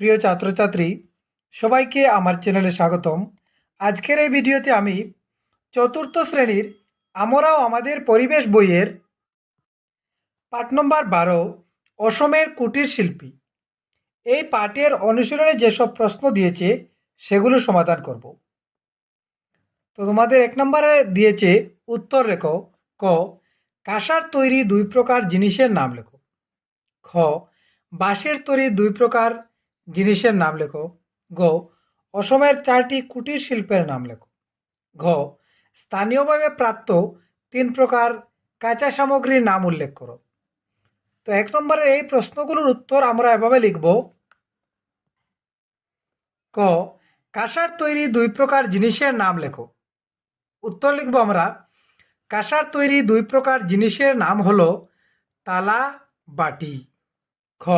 প্রিয় ছাত্রছাত্রী, সবাইকে আমার চ্যানেলে স্বাগতম। আজকের এই ভিডিওতে আমি চতুর্থ শ্রেণির আমরাও আমাদের পরিবেশ বইয়ের পাঠ নম্বর বারো, অসমের কুটির শিল্পী। এই পাঠের অনুশীলনে যেসব প্রশ্ন দিয়েছে, সেগুলো সমাধান করব। তো তোমাদের এক নম্বরে দিয়েছে উত্তর লেখো, ক, কাঁসার তৈরি দুই প্রকার জিনিসের নাম লেখো। খ, বাঁশের তৈরি দুই প্রকার জিনিসের নাম লেখো। গ অসমের চারটি কুটির শিল্পের নাম লেখো। ঘ, স্থানীয়ভাবে প্রাপ্ত তিন প্রকার কাঁচা সামগ্রীর নাম উল্লেখ করো। তো এক নম্বরের এই প্রশ্নগুলোর উত্তর আমরা এভাবে লিখব। ক, কাঁসার তৈরি দুই প্রকার জিনিসের নাম লেখো। উত্তর লিখব আমরা, কাঁসার তৈরি দুই প্রকার জিনিসের নাম হলো তালা, বাটি। খ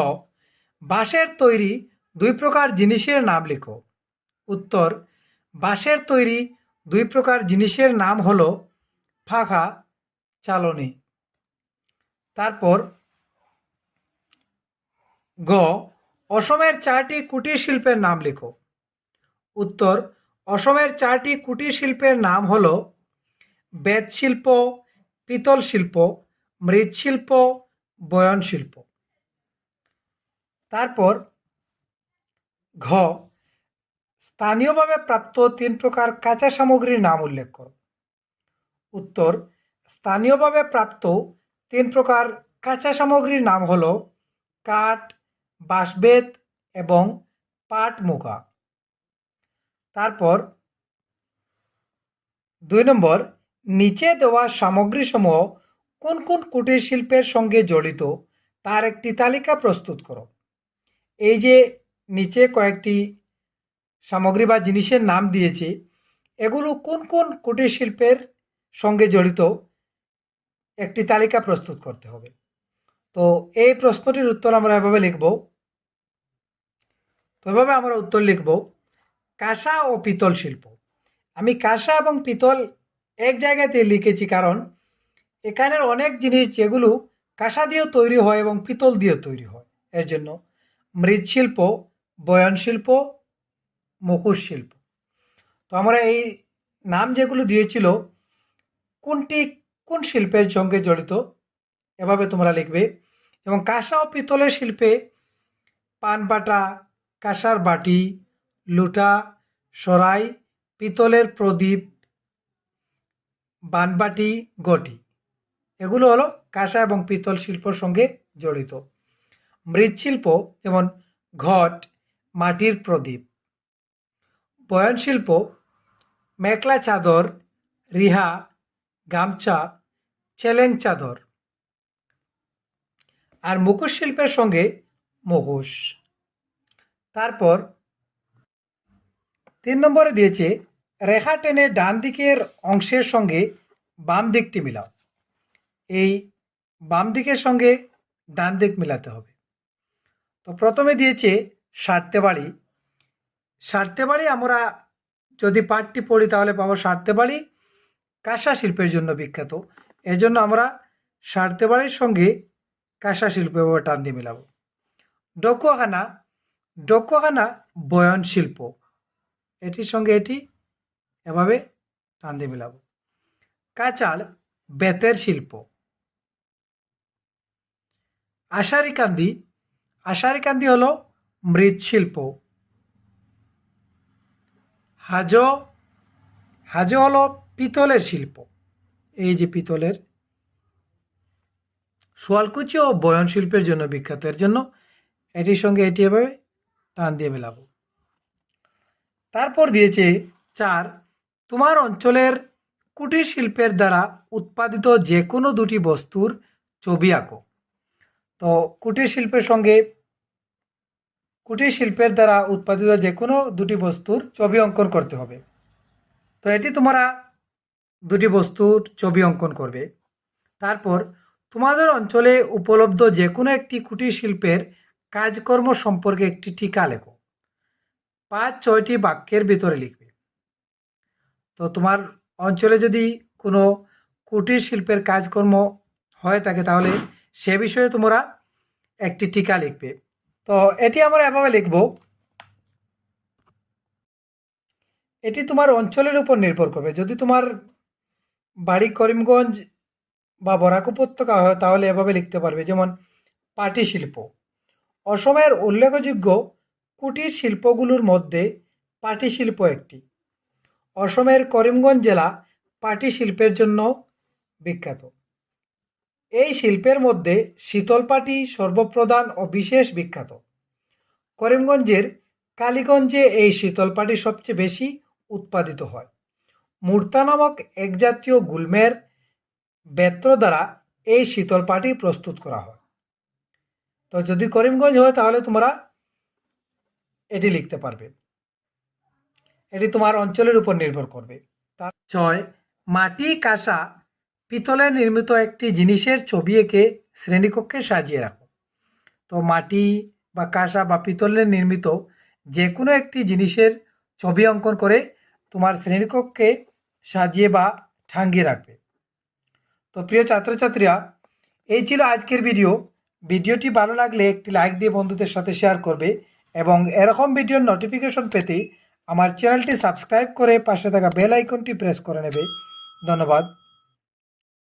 বাঁশের তৈরি দুই প্রকার জিনিসের নাম লেখো। উত্তর, বাঁশের তৈরি দুই প্রকার জিনিসের নাম হল ফাঁকা চালনি। তারপর, গ, অসমের চারটি কুটির শিল্পের নাম লেখো। উত্তর, অসমের চারটি কুটির শিল্পের নাম হল বেত শিল্প, পিতল শিল্প মৃৎশিল্প বয়ন শিল্প। তারপর ঘ, স্থানীয়ভাবে প্রাপ্ত তিন প্রকার কাঁচা সামগ্রীর নাম উল্লেখ করো। উত্তর, স্থানীয়ভাবে প্রাপ্ত তিন প্রকার কাঁচা সামগ্রীর নাম হল কাঠ, বাঁশবেত এবং পাট মুগা। তারপর, দুই নম্বর, নিচে দেওয়া সামগ্রীসমূহ কোন কোন কুটির শিল্পের সঙ্গে জড়িত, তার একটি তালিকা প্রস্তুত করো। এই যে নিচে কয়েকটি সামগ্রী বা জিনিসের নাম দিয়েছি। এগুলো কোন কোন কুটির শিল্পের সঙ্গে জড়িত? একটি তালিকা প্রস্তুত করতে হবে। তো এই প্রশ্নটির উত্তর আমরা এভাবে লিখব। তো এভাবে আমরা উত্তর লিখব, কাঁসা ও পিতল শিল্প। আমি কাঁসা এবং পিতল এক জায়গাতে লিখেছি কারণ এখানের অনেক জিনিস যেগুলো কাঁসা দিয়েও তৈরি হয় এবং পিতল দিয়েও তৈরি হয়। এর জন্য মৃৎশিল্প বয়ন শিল্প মুখোশ শিল্প তো আমরা এই নাম যেগুলো দিয়েছিল, কোনটি কোন শিল্পের সঙ্গে জড়িত, এভাবে তোমরা লিখবে। এবং কাঁসা ও পিতলের শিল্পে পানপাটা কাঁসার বাটি, লুটা, সরাই, পিতলের প্রদীপ, বানবাটি, গটি। এগুলো হলো কাঁসা এবং পিতল শিল্পর সঙ্গে জড়িত। মৃৎশিল্প যেমন ঘট মাটির প্রদীপ। বয়নশিল্প, মেখলা চাদর, রিহা, গামছা, চেলেং চাদর। আর মুখোশ শিল্পের সঙ্গে মুখোশ তারপর তিন নম্বরে দিয়েছে রেখা টেনে ডান দিকের অংশের সঙ্গে বাম দিকটি মিলাও। এই বাম দিকের সঙ্গে ডান দিক মিলাতে হবে। তো প্রথমে দিয়েছে সারতে পারি সারতে পারি আমরা যদি পাটটি পড়ি তাহলে পাবো সারতে পারি কাঁসা শিল্পের জন্য বিখ্যাত। এর জন্য আমরা সারতে বাড়ির সঙ্গে কাঁসা শিল্প এভাবে টান দিয়ে মেলাবো। ডকুয়াখানা। ডকুয়াখানা বয়ন শিল্প। এটির সঙ্গে এটি এভাবে টান দিয়ে মেলাবো। কাঁচাল বেতের শিল্প। আশারিকান্দি আশারিকান্দি হলো মৃৎশিল্প। হাজো হাজো হলো পিতলের শিল্প। এই যে পিতলের সোয়ালকুচি ও বয়ন শিল্পের জন্য বিখ্যাত। এর জন্য এটির সঙ্গে এটি এভাবে টান দিয়ে মেলাবো। তারপর দিয়েছে চার, তোমার অঞ্চলের কুটির শিল্পের দ্বারা উৎপাদিত যে কোনো দুটি বস্তুর ছবি আঁকো। তো কুটির শিল্পের সঙ্গে কুটির শিল্পের দ্বারা উৎপাদিত যে কোনো দুটি বস্তুর ছবি অঙ্কন করতে হবে। তো এটি তোমরা দুটি বস্তুর ছবি অঙ্কন করবে। তারপর তোমাদের অঞ্চলে উপলব্ধ যে কোনো একটি কুটির শিল্পের কাজকর্ম সম্পর্কে একটি টিকা লেখো। পাঁচ, ছয়টি বাক্যের ভিতরে লিখবে। তো তোমার অঞ্চলে যদি কোনো কুটির শিল্পের কাজকর্ম হয়ে থাকে, তাহলে সে বিষয়ে তোমরা একটি টিকা লিখবে। তো এটি আমরা এভাবে লিখব। এটি তোমার অঞ্চলের উপর নির্ভর করবে। যদি তোমার বাড়ি করিমগঞ্জ বা বরাক উপত্যকা হয়, তাহলে এভাবে লিখতে পারবে। যেমন পাটি শিল্প অসমের উল্লেখযোগ্য কুটির শিল্পগুলোর মধ্যে পাটি শিল্প একটি। অসমের করিমগঞ্জ জেলা পাটি শিল্পের জন্য বিখ্যাত। এই শিল্পের মধ্যে শীতল পাটি সর্বপ্রধান ও বিশেষ বিখ্যাত। করিমগঞ্জের কালীগঞ্জে এই শীতল পাটি সবচেয়ে বেশি উৎপাদিত হয়। মূর্তা নামক এক জাতীয় গুল্মের বেত্র দ্বারা এই শীতল পাটি প্রস্তুত করা হয়। তো যদি করিমগঞ্জ হয়, তাহলে তোমরা এটি লিখতে পারবে। এটি তোমার অঞ্চলের উপর নির্ভর করবে। তার ছয়, মাটি কাঁসা পিতলের নির্মিত একটি জিনিসের ছবি এঁকে শ্রেণীকক্ষে সাজিয়ে রাখো। তো মাটি বা কাঁসা বা পিতলে নির্মিত যে কোনো একটি জিনিসের ছবি অঙ্কন করে তোমার শ্রেণীকক্ষে সাজিয়ে বা ঠাঙ্গিয়ে রাখবে। তো প্রিয় ছাত্রছাত্রীরা, এই ছিল আজকের ভিডিও। ভিডিওটি ভালো লাগলে একটি লাইক দিয়ে বন্ধুদের সাথে শেয়ার করবে এবং এরকম ভিডিওর নোটিফিকেশন পেতে আমার চ্যানেলটি সাবস্ক্রাইব করে পাশে থাকা বেল আইকনটি প্রেস করে নেবে। ধন্যবাদ।